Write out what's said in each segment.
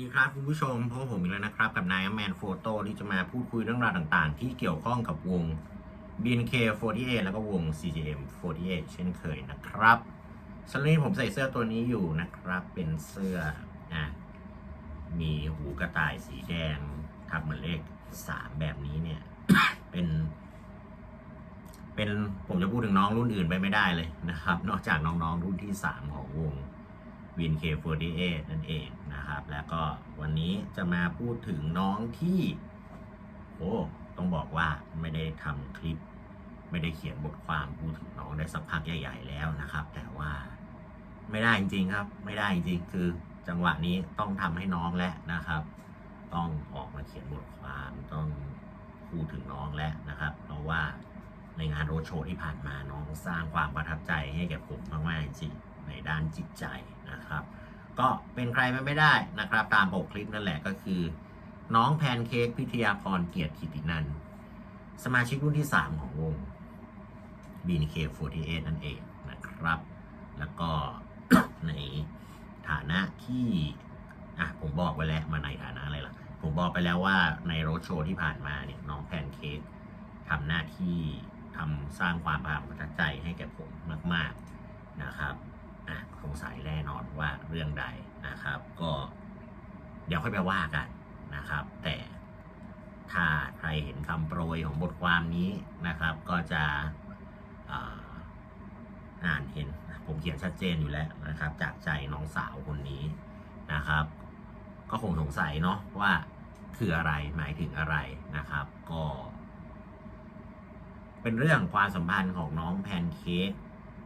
ดีครับคุณผู้ชมพบผมอีกแล้วนะครับ กับนายแมนโฟโต้ที่จะมาพูดคุยเรื่องราวต่างๆ ที่เกี่ยวข้องกับวง BNK48 แล้วก็วง CGM48 เช่นเคยนะครับสำหรับนนี้ผมใส่เสื้อตัวนี้อยู่นะครับ เป็นเสื้ออะมีหูกระต่ายสีแดงทับเหมือนเลขสามแบบนี้เนี่ย เป็น เป็นผมจะพูดถึงน้องรุ่นอื่นไปไม่ได้เลยนะครับ นอกจากน้องๆรุ่นที่3ของวง BNK48 นั่นเองนะครับ แล้วก็วันนี้จะมาพูดถึงน้องที่โอ้ต้องบอกว่าไม่ได้ทำคลิป ไม่ได้เขียนบทความพูดถึงน้องได้สักพักใหญ่ๆแล้วนะครับ แต่ว่าไม่ได้จริงๆครับ ไม่ได้จริงๆคือจังหวะนี้ต้องทำให้น้องแล้วนะครับ ต้องออกมาเขียนบทความต้องพูดถึงน้องแล้วนะครับ เพราะว่าในงานโรดโชว์ที่ผ่านมาน้องสร้างความประทับใจให้แก่ผมมากๆจริง ในด้านจิตใจนะครับ ก็เป็นใครไปไม่ได้นะครับ ตามปกคลิปนั่นแหละก็คือ น้องแพนเค้กพิทยาพรเกียรติกิตินันสมาชิกรุ่นที่ 3 ของวง BNK48 นั่นเองนะครับ แล้วก็ในฐานะที่อะผมบอกไว้แล้วมาในฐานะอะไรล่ะ ผมบอกไปแล้วว่าในโรดโชว์ที่ผ่านมาเนี่ยน้องแพนเค้กทำหน้าที่ทำสร้างความประทับใจให้แก่ผมมาก ๆนะครับ อะสงสัยแน่นอนว่าเรื่องใดนะครับ ก็เดี๋ยวค่อยไปว่ากันนะครับ แต่ถ้าใครเห็นคำโปรยของบทความนี้นะครับ ก็จะอ่าอ่านเห็นผมเขียนชัดเจนอยู่แล้วนะครับ จากใจน้องสาวคนนี้นะครับ ก็คงสงสัยเนาะว่าคืออะไรหมายถึงอะไรนะครับ ก็ เป็นเรื่องความสัมพันธ์ของน้องแพนเค้ก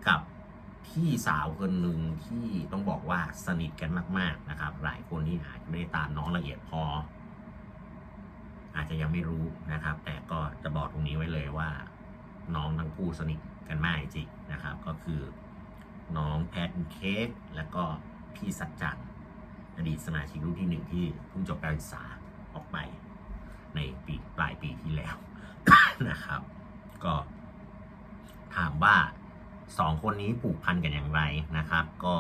กับ พี่สาวคนหนึ่งที่ต้องบอกว่าสนิทกันมาก ๆนะครับ หลายคนที่อาจจะไม่ได้ตามน้องละเอียดพอ อาจจะยังไม่รู้นะครับ แต่ก็จะบอกตรงนี้ไว้เลยว่า น้องทั้งคู่สนิทกันมากจริงนะครับ ก็คือน้องแพนเค้กแล้วก็พี่สัจจังอดีตสมาชิกรุ่นที่หนึ่งที่เพิ่งจบการศึกษาออกไป ในปีปลายปีที่แล้วนะครับ ก็ถามว่า สองคนนี้ผูกพันกันอย่างไรนะครับ ก็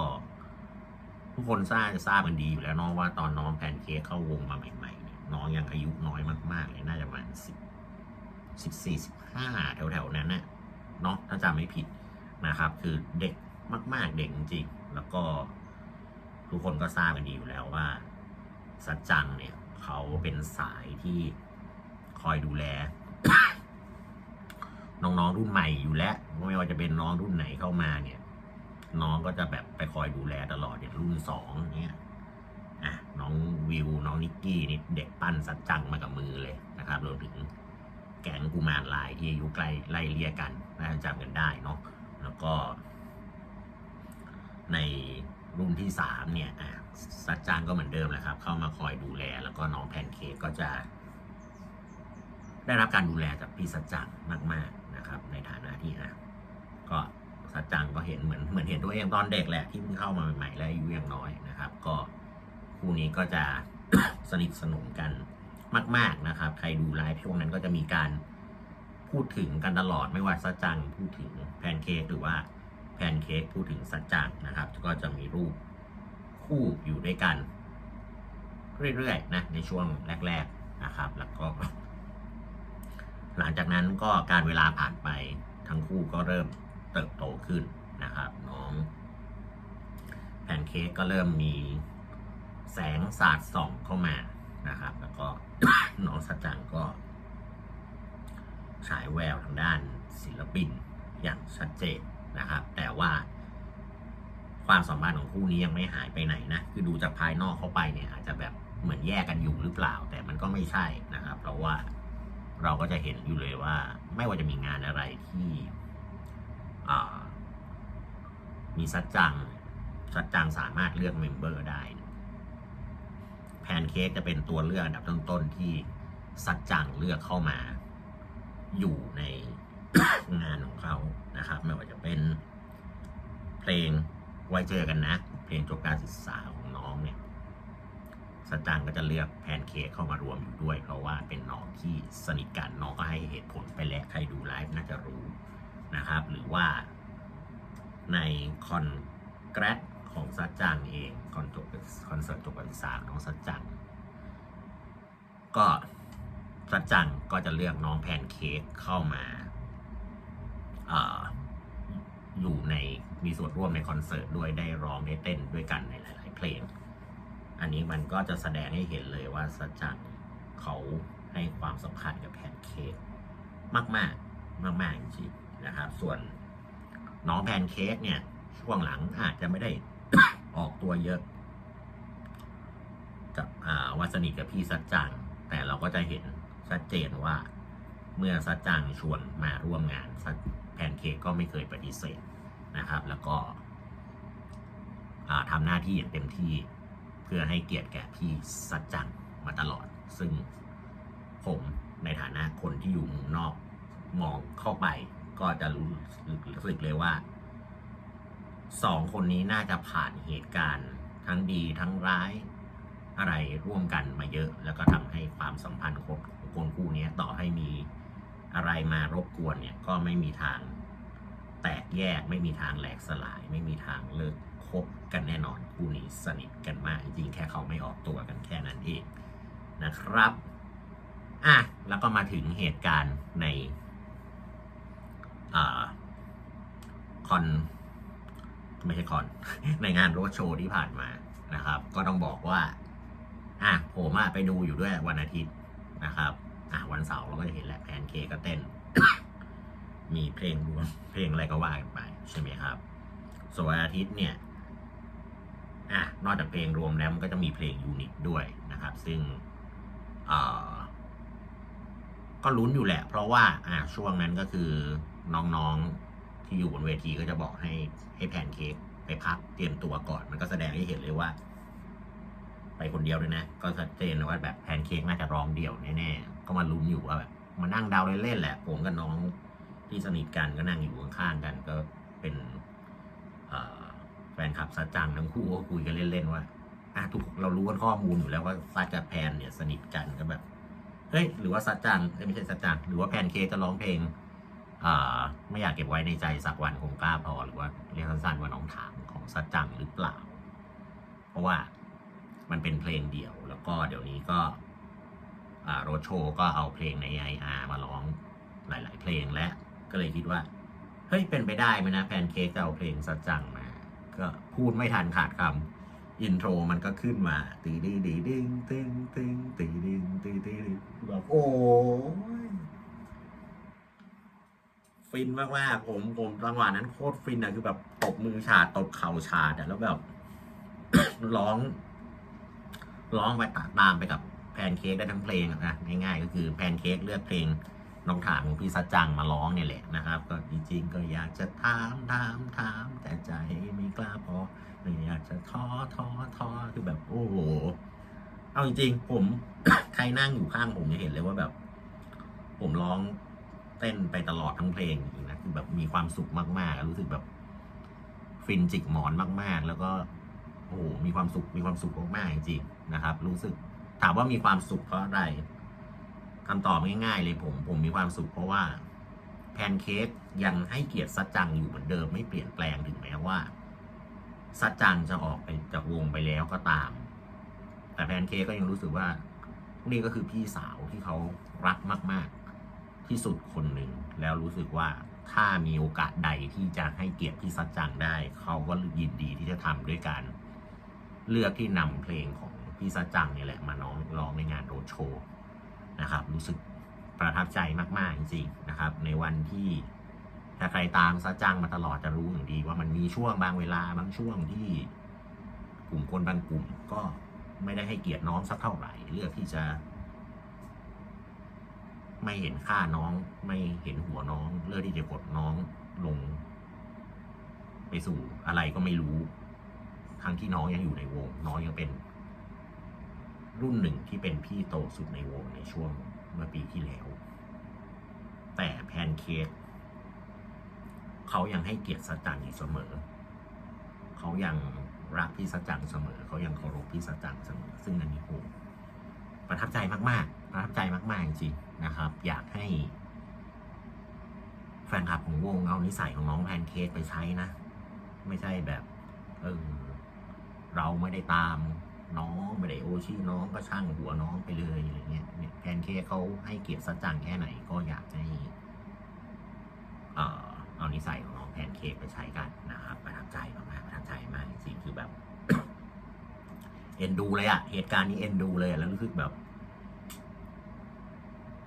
ทุกคนทราบจะทราบกันดีอยู่แล้วเน้องว่าตอนน้องแพนเค้กเข้าวงมาใหม่ๆเนี่ยน้องยังอายุน้อยมากๆเลยน่าจะประมาณสิบสิบสี่สิบห้าแถวๆนั้นนะเนาะถ้าจำไม่ผิดนะครับ คือเด็กมาก ๆ เด็กจริงๆแล้วก็ทุกคนก็ทราบกันดีอยู่แล้วว่าสัจจังเนี่ย เขาเป็นสายที่คอยดูแล น้องๆรุ่นใหม่อยู่แล้วไม่ว่าจะเป็นน้องรุ่นไหนเข้ามาเนี่ย น้องก็จะแบบไปคอยดูแลตลอดอย่างรุ่นสองเนี่ยอะน้องวิวน้องนิกกี้นี่เด็กปั้นสัจจังมากับมือเลยนะครับรวมถึงแก๊งกุมารลายที่อายุใกล้ไล่เลี่ยกันน่าจะจำกันได้เนาะแล้วก็ ในรุ่นที่สามเนี่ยอะสัจจังก็เหมือนเดิมแหละครับ เข้ามาคอยดูแล แล้วก็น้องแพนเค้กก็จะ ได้รับการดูแลจากพี่สัจจังมาก ๆ นะครับ ในฐานะที่อะก็สัจจังก็เห็นเหมือนเหมือนเห็นตัวเองตอนเด็กแหละที่เพิ่งเข้ามาใหม่ๆและอายุยังน้อยนะครับ ก็คู่นี้ก็จะสนิทสนมกันมาก ๆนะครับ ใครดูไลฟ์ช่วงนั้นก็จะมีการพูดถึงกันตลอดไม่ว่าสัจจังพูดถึงแพนเค้กหรือว่าแพนเค้กพูดถึงสัจจังนะครับ ก็จะมีรูปคู่อยู่ด้วยกัน เรื่อยๆนะในช่วงแรก ๆนะครับ แล้วก็ หลังจากนั้นก็การเวลาผ่านไปทั้งคู่ก็เริ่มเติบโตขึ้นนะครับ น้องแพนเค้กก็เริ่มมีแสงสาดส่องเข้ามานะครับ แล้วก็น้องสัจจังก็ฉายแววทางด้านศิลปินอย่างชัดเจนนะครับ แต่ว่าความสัมพันธ์ของคู่นี้ยังไม่หายไปไหนนะ คือดูจากภายนอกเข้าไปเนี่ยอาจจะแบบเหมือนแยกกันอยู่หรือเปล่า แต่มันก็ไม่ใช่นะครับ เพราะว่า เราก็จะเห็นอยู่เลยว่า ไม่ว่าจะมีงานอะไรที่มีสัจจังสัจจังสามารถเลือกเมมเบอร์ได้ แพนเค้กจะเป็นตัวเลือกอันดับต้นๆที่สัจจังเลือกเข้ามา อยู่ในงานของเขานะครับ ไม่ว่าจะเป็นเพลงไว้เจอกันนะ เพลงจบการศึกษาของน้องเนี่ย สัจจังก็จะเลือกแพนเค้กเข้ามารวมอยู่ด้วย เพราะว่าเป็นน้องที่สนิทกันน้องก็ให้เหตุผลไปแล้วใครดูไลฟ์น่าจะรู้นะครับ หรือว่าในคอนแกรสของซัดจังเองคอนจบคอนเสิร์ตจบการศึกษาของน้องซัดจัง ก็ซัดจังก็จะเลือกน้องแพนเค้กเข้ามาออยู่ในมีส่วนร่วมในคอนเสิร์ตด้วยได้ร้องได้เต้นด้วยกันในหลาย ๆ เพลง อันนี้มันก็จะแสดงให้เห็นเลยว่าซัดจังเขาให้ความสำคัญกับแพนเค้กมากๆมากๆจริงนะครับ ส่วนน้องแพนเค้กเนี่ย ช่วงหลังอาจจะไม่ได้ออกตัวเยอะกับว่าสนิกับพี่ซัดจัง แต่เราก็จะเห็นชัดเจนว่า เมื่อซัดจังชวนมาร่วมงานแพนเค้กก็ไม่เคยปฏิเสธนะครับ แล้วก็ทำหน้าที่อย่างเต็มที่ พื่อให้เกียรติแก่พี่ซัดจังมาตลอด ซึ่งผมในฐานะคนที่อยู่มุมนอกมองเข้าไป ก็จะรู้รู้สึกเลยว่าสองคนนี้น่าจะผ่านเหตุการณ์ ทั้งดีทั้งร้ายอะไรร่วมกันมาเยอะ แล้วก็ทำให้ความสัมพันธ์ของคนคู่นี้ต่อให้มีอะไรมารบกวนเนี่ยก็ไม่มีทางแตกแยกไม่มีทางแหลกสลาย ไม่มีทางเลิก คบกันแน่นอนคู่นี้สนิทกันมากจริงแค่เขาไม่ออกตัวกันแค่นั้นเองนะครับอะแล้วก็มาถึงเหตุการณ์ในอคอนไม่ใช่คอน ในงานโรดโชว์ที่ผ่านมานะครับ ก็ต้องบอกว่า อะผมไปดูอยู่ด้วยวันอาทิตย์นะครับ อะวันเสาร์เราก็จะเห็นแหละแพนเค้กก็เต้น มีเพลงรวมเพลงอะไรก็ว่ากันไป ใช่ไหมครับ ส่วนอาทิตย์เนี่ย อะนอกจากเพลงรวมแล้วมันก็จะมีเพลงยูนิตด้วยนะครับ ซึ่งเออก็ลุ้นอยู่แหละ เพราะว่าอะช่วงนั้นก็คือน้องๆที่อยู่บนเวทีก็จะบอกให้ให้แพนเค้กไปพักเตรียมตัวก่อน มันก็แสดงให้เห็นเลยว่า ไปคนเดียวด้วยนะ ก็ชัดเจนว่าแบบแพนเค้กน่าจะร้องเดี่ยวแน่ๆก็มาลุ้นอยู่ว่าแบบมานั่งเดาเล่นๆแหละ ผมกับน้องที่สนิทกันก็นั่งอยู่ข้างๆกันก็เป็น นคลับซัดจังทั้งคู่ก็คุยกันเล่นๆว่าอะทุกเรารู้กันข้อมูลอยู่แล้วว่าซัดกับแพนเนี่ยสนิทกันก็แบบเฮ้ยหรือว่าซัดจังไม่ใช่ซัดจังหรือว่าแพนเคจะร้องเพลงอ่าไม่อยากเก็บไว้ในใจสักวันคงกล้าพอหรือว่าเรียกสั้นๆว่าน้องถามของซัดจังหรือเปล่า เพราะว่ามันเป็นเพลงเดี่ยว แล้วก็เดี๋ยวนี้ก็โรโชก็เอาเพลงใน IR มาร้องหลาย ๆ เพลงและก็เลยคิดว่า เฮ้ยเป็นไปได้ไหมนะแพนเค้กจะเอาเพลงซัดจังมา ก็พูดไม่ทันขาดคำอินโทรมันก็ขึ้นมาตีดีดีดิงติงติงตีดิงตีตีดิแบบโอ้ยฟินมากๆผมผมจังหวะนั้นโคตรฟินอะคือแบบตบมือฉาตบเข่าฉาดอะแล้วแบบร้อง ร้องไปตามไปกับแพนเค้กได้ทั้งเพลงนะง่ายๆก็คือแพนเค้กเลือกเพลง น้องถามของพี่สัจจังมาร้องเนี่ยแหละนะครับก็จริงๆก็อยากจะถามถามถามแต่ใจไม่กล้าพออยากจะท้อท้อท้อคือแบบโอ้โห เอาจริงๆผมใครนั่งอยู่ข้างผมจะเห็นเลยว่าแบบ ผมร้องเต้นไปตลอดทั้งเพลงจริงนะคือแบบมีความสุขมากๆรู้สึกแบบ ฟินจิกหมอนมากๆ แล้วก็โอ้โหมีความสุขมีความสุขมากๆจริงๆนะครับ รู้สึกถามว่ามีความสุขเพราะอะไร คำตอบง่ายๆเลยผมผมมีความสุขเพราะว่าแพนเค้กยังให้เกียรติซัดจังอยู่เหมือนเดิมไม่เปลี่ยนแปลงถึงแม้ว่าซัดจังจะออกไปจากวงไปแล้วก็ตาม แต่แพนเค้กก็ยังรู้สึกว่านี่ก็คือพี่สาวที่เขารักมาก ๆ ที่สุดคนหนึ่งแล้วรู้สึกว่าถ้ามีโอกาสใดที่จะให้เกียรติพี่ซัดจังได้ เขาก็ยินดีที่จะทำด้วยการเลือกที่นำเพลงของพี่ซัดจังนี่แหละมาน้องร้องในงานโรดโชว์ นะครับ รู้สึกประทับใจมากๆจริงๆนะครับ ในวันที่ถ้าใครตามซัดจังมาตลอดจะรู้อย่างดี ว่ามันมีช่วงบางเวลาบางช่วงที่กลุ่มคนบางกลุ่มก็ไม่ได้ให้เกียรติน้องสักเท่าไหร่ เลือกที่จะ ไม่เห็นค่าน้อง ไม่เห็นหัวน้อง เลือกที่จะกดน้องลง ไปสู่อะไรก็ไม่รู้ ทั้งที่น้องยังอยู่ในวง น้องยังเป็น รุ่นหนึ่งที่เป็นพี่โตสุดในวงในช่วงเมื่อปีที่แล้ว แต่แพนเค้กเขายังให้เกียรติสัจจังอยู่เสมอ เขายังรักพี่สัจจังเสมอ เขายังเคารพพี่สัจจังเสมอ ซึ่งอันนี้โหประทับใจมากๆ ประทับใจมากๆจริงๆนะครับ อยากให้ แฟนคลับของวงเอานิสัยของน้องแพนเค้กไปใช้นะ ไม่ใช่แบบ เออเราไม่ได้ตามน้อง ไม่ได้โอชิน้องก็ช่างหัวน้องไปเลยอะไรเงี้ยเนี่ยแพนเค้กเขาให้เกียรติสัจจังแค่ไหนก็อยากให้เอ่อเอานิสัยของน้องแพนเค้กไปใช้กันนะครับประทับใจมากๆประทับใจมากจริงคือแบบเอ็นดูเลยอะเหตุการณ์นี้เอ็นดูเลยแล้วรู้สึกแบบ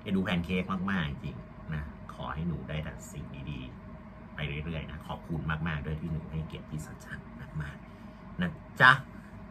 เอ็นดูแพนเค้กมากๆจริงนะขอให้หนูได้แต่สิ่งดีๆไปเรื่อยๆนะขอบคุณมากๆด้วยที่หนูให้เกียรติพี่สัจจังมากๆนะจ๊ะ